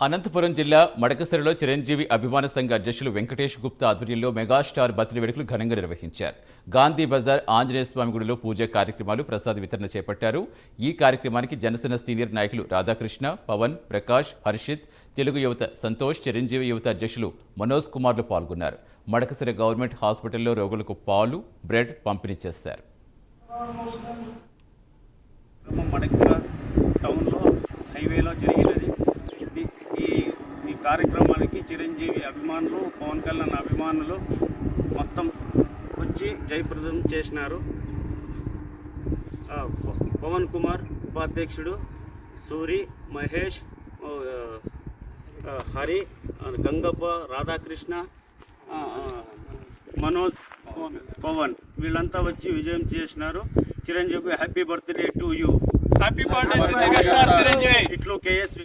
అనంతపురం జిల్లా మడకసరిలో చిరంజీవి అభిమాన సంఘ అధ్యక్షులు వెంకటేష్ గుప్తా ఆధ్వర్యంలో మెగాస్టార్ బర్త్డే వేడుకలు ఘనంగా నిర్వహించారు. గాంధీ బజార్ ఆంజనేయ స్వామి గుడిలో పూజ కార్యక్రమాలు ప్రసాద వితరణ చేపట్టారు. ఈ కార్యక్రమానికి జనసేన సీనియర్ నాయకులు రాధాకృష్ణ పవన్ ప్రకాష్ హర్షిత్ తెలుగు యువత సంతోష్ చిరంజీవి యువత అధ్యక్షులు మనోజ్ కుమార్లు పాల్గొన్నారు. మడకసిరి గవర్నమెంట్ హాస్పిటల్లో రోగులకు పాలు బ్రెడ్ పంపిణీ చేశారు. కార్యక్రమానికి చిరంజీవి అభిమానులు పవన్ కళ్యాణ్ అభిమానులు మొత్తం వచ్చి జయప్రదం చేసినారు. పవన్ కుమార్ ఉపాధ్యక్షుడు సూరి మహేష్ హరి గంగప్ప రాధాకృష్ణ మనోజ్ పవన్ వీళ్ళంతా వచ్చి విజయం చేసినారు. Chiranjeevi happy birthday to you. Happy birthday Chiranjeevi ఇట్లు కేఎస్